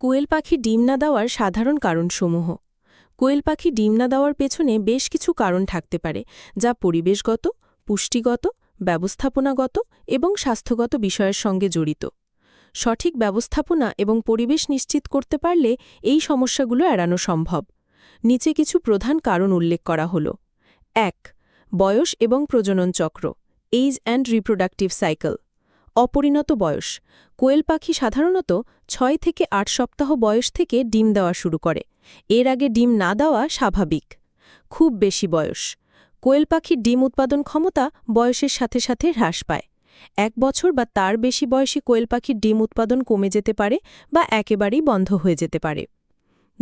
কোয়েল পাখি ডিম না দেওয়ার সাধারণ কারণসমূহ। কোয়েল পাখি ডিম না দেওয়ার পেছনে বেশ কিছু কারণ থাকতে পারে, যা পরিবেশগত, পুষ্টিগত, ব্যবস্থাপনাগত এবং স্বাস্থ্যগত বিষয়ের সঙ্গে জড়িত। সঠিক ব্যবস্থাপনা এবং পরিবেশ নিশ্চিত করতে পারলে এই সমস্যাগুলো এড়ানো সম্ভব। নিচে কিছু প্রধান কারণ উল্লেখ করা হল। এক, বয়স এবং প্রজনন চক্র এইজ অ্যান্ড রিপ্রোডাক্টিভ সাইকেল অপরিণত বয়স। কোয়েল পাখি সাধারণত ছয় থেকে আট সপ্তাহ বয়স থেকে ডিম দেওয়া শুরু করে। এর আগে ডিম না দেওয়া স্বাভাবিক। খুব বেশি বয়স। কোয়েল পাখির ডিম উৎপাদন ক্ষমতা বয়সের সাথে সাথে হ্রাস পায়। এক বছর বা তার বেশি বয়সী কোয়েল পাখির ডিম উৎপাদন কমে যেতে পারে বা একেবারেই বন্ধ হয়ে যেতে পারে।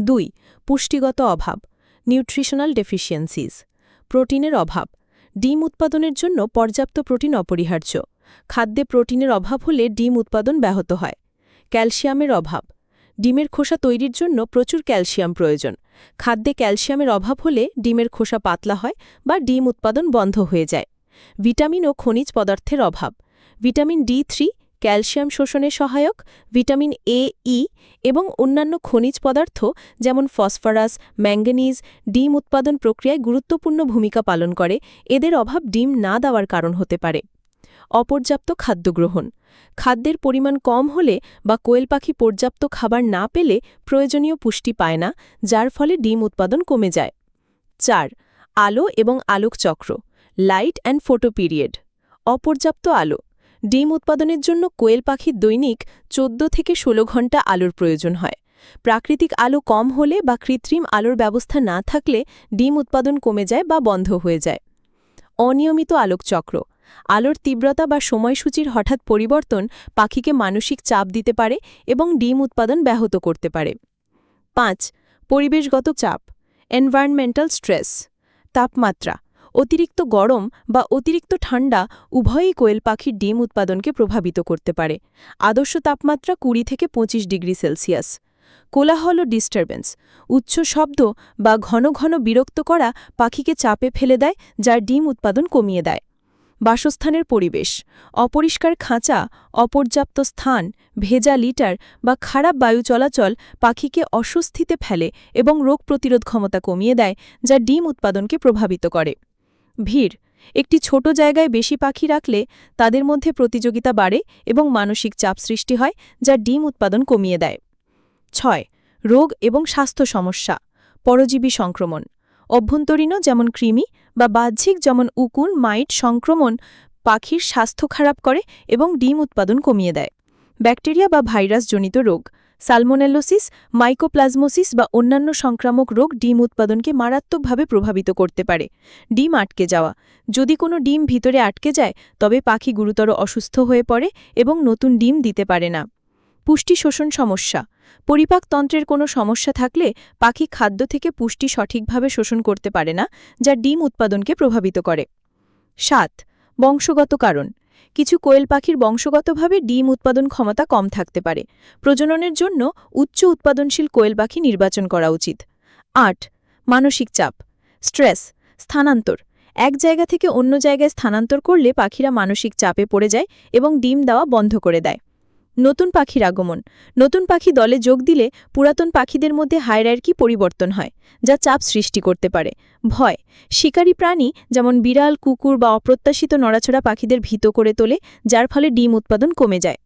দুই, পুষ্টিগত অভাব, নিউট্রিশনাল ডেফিসিয়েন্সিস প্রোটিনের অভাব। ডিম উৎপাদনের জন্য পর্যাপ্ত প্রোটিন অপরিহার্য। খাদ্যে প্রোটিনের অভাব হলে ডিম উৎপাদন ব্যাহত হয়। ক্যালসিয়ামের অভাব। ডিমের খোসা তৈরির জন্য প্রচুর ক্যালসিয়াম প্রয়োজন। খাদ্যে ক্যালসিয়ামের অভাব হলে ডিমের খোসা পাতলা হয় বা ডিম উৎপাদন বন্ধ হয়ে যায়। ভিটামিন ও খনিজ পদার্থের অভাব। ভিটামিন ডি থ্রি, ক্যালসিয়াম শোষণে সহায়ক, ভিটামিন এ, ই এবং অন্যান্য খনিজ পদার্থ যেমন ফসফরাস, ম্যাঙ্গানিজ ডিম উৎপাদন প্রক্রিয়ায় গুরুত্বপূর্ণ ভূমিকা পালন করে। এদের অভাব ডিম না দেওয়ার কারণ হতে পারে। অপর্যাপ্ত খাদ্য গ্রহণ খাদ্যের পরিমাণ কম হলে বা কোয়েল পাখি পর্যাপ্ত খাবার না পেলে প্রয়োজনীয় পুষ্টি পায় না, যার ফলে ডিম উৎপাদন কমে যায়। চার, আলো এবং আলোক চক্র লাইট অ্যান্ড ফোটো পিরিয়ড, অপর্যাপ্ত আলো, ডিম উৎপাদনের জন্য কোয়েল পাখির দৈনিক ১৪ থেকে ১৬ ঘণ্টা আলোর প্রয়োজন হয়। প্রাকৃতিক আলো কম হলে বা কৃত্রিম আলোর ব্যবস্থা না থাকলে ডিম উৎপাদন কমে যায় বা বন্ধ হয়ে যায়। অনিয়মিত আলোকচক্র আলোর তীব্রতা বা সময়সূচির হঠাৎ পরিবর্তন পাখিকে মানসিক চাপ দিতে পারে এবং ডিম উৎপাদন ব্যাহত করতে পারে। পাঁচ, পরিবেশগত চাপ এনভায়রনমেন্টাল স্ট্রেস তাপমাত্রা, অতিরিক্ত গরম বা অতিরিক্ত ঠান্ডা উভয়ই কোয়েল পাখির ডিম উৎপাদনকে প্রভাবিত করতে পারে। আদর্শ তাপমাত্রা কুড়ি থেকে ২৫ ডিগ্রি সেলসিয়াস। কোলাহল ও ডিস্টারবেন্স উচ্চ শব্দ বা ঘন ঘন বিরক্ত করা পাখিকে চাপে ফেলে দেয়, যার ডিম উৎপাদন কমিয়ে দেয়। বাসস্থানের পরিবেশ, অপরিষ্কার খাঁচা, অপর্যাপ্ত স্থান, ভেজা লিটার বা খারাপ বায়ু চলাচল পাখিকে অস্বস্তিতে ফেলে এবং রোগ প্রতিরোধ ক্ষমতা কমিয়ে দেয়, যা ডিম উৎপাদনকে প্রভাবিত করে। ভিড়, একটি ছোট জায়গায় বেশি পাখি রাখলে তাদের মধ্যে প্রতিযোগিতা বাড়ে এবং মানসিক চাপ সৃষ্টি হয়, যা ডিম উৎপাদন কমিয়ে দেয়। ছয়, রোগ এবং স্বাস্থ্য সমস্যা, পরজীবী সংক্রমণ। অভ্যন্তরীণও যেমন কৃমি বা বাহ্যিক যেমন উকুন, মাইট, সংক্রমণ পাখির স্বাস্থ্য খারাপ করে এবং ডিম উৎপাদন কমিয়ে দেয়। ব্যাকটেরিয়া বা ভাইরাসজনিত রোগ, সালমোনেলোসিস, মাইকোপ্লাজমোসিস বা অন্যান্য সংক্রামক রোগ ডিম উৎপাদনকে মারাত্মকভাবে প্রভাবিত করতে পারে। ডিম আটকে যাওয়া, যদি কোনো ডিম ভিতরে আটকে যায়, তবে পাখি গুরুতর অসুস্থ হয়ে পড়ে এবং নতুন ডিম দিতে পারে না। পুষ্টি শোষণ সমস্যা। পরিপাকতন্ত্রের কোনো সমস্যা থাকলে পাখি খাদ্য থেকে পুষ্টি সঠিকভাবে শোষণ করতে পারে না, যা ডিম উৎপাদনকে প্রভাবিত করে। সাত, বংশগত কারণ। কিছু কোয়েল পাখির বংশগতভাবে ডিম উৎপাদন ক্ষমতা কম থাকতে পারে। প্রজননের জন্য উচ্চ উৎপাদনশীল কোয়েল পাখি নির্বাচন করা উচিত। আট, মানসিক চাপ। স্ট্রেস, স্থানান্তর। এক জায়গা থেকে অন্য জায়গায় স্থানান্তর করলে পাখিরা মানসিক চাপে পড়ে যায় এবং ডিম দেওয়া বন্ধ করে দেয়। নতুন পাখির আগমন। নতুন পাখি দলে যোগ দিলে পুরাতন পাখিদের মধ্যে হায়রার্কি পরিবর্তন হয়, যা চাপ সৃষ্টি করতে পারে। ভয়, শিকারী প্রাণী যেমন বিড়াল, কুকুর বা অপ্রত্যাশিত নড়াচড়া পাখিদের ভীত করে তোলে, যার ফলে ডিম উৎপাদন কমে যায়।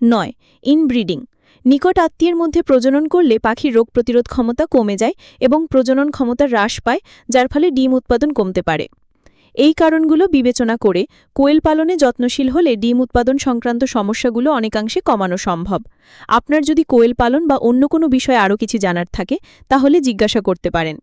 নয় ইনব্রিডিং নিকট আত্মীয়ের মধ্যে প্রজনন করলে পাখির রোগ প্রতিরোধ ক্ষমতা কমে যায় এবং প্রজনন ক্ষমতা হ্রাস পায়, যার ফলে ডিম উৎপাদন কমতে পারে। এই কারণগুলো বিবেচনা করে কোয়েল পালনে যত্নশীল হলে ডিম উৎপাদন সংক্রান্ত সমস্যাগুলো অনেকাংশে কমানো সম্ভব। আপনার যদি কোয়েল পালন বা অন্য কোনো বিষয়ে আরও কিছু জানার থাকে, তাহলে জিজ্ঞাসা করতে পারেন।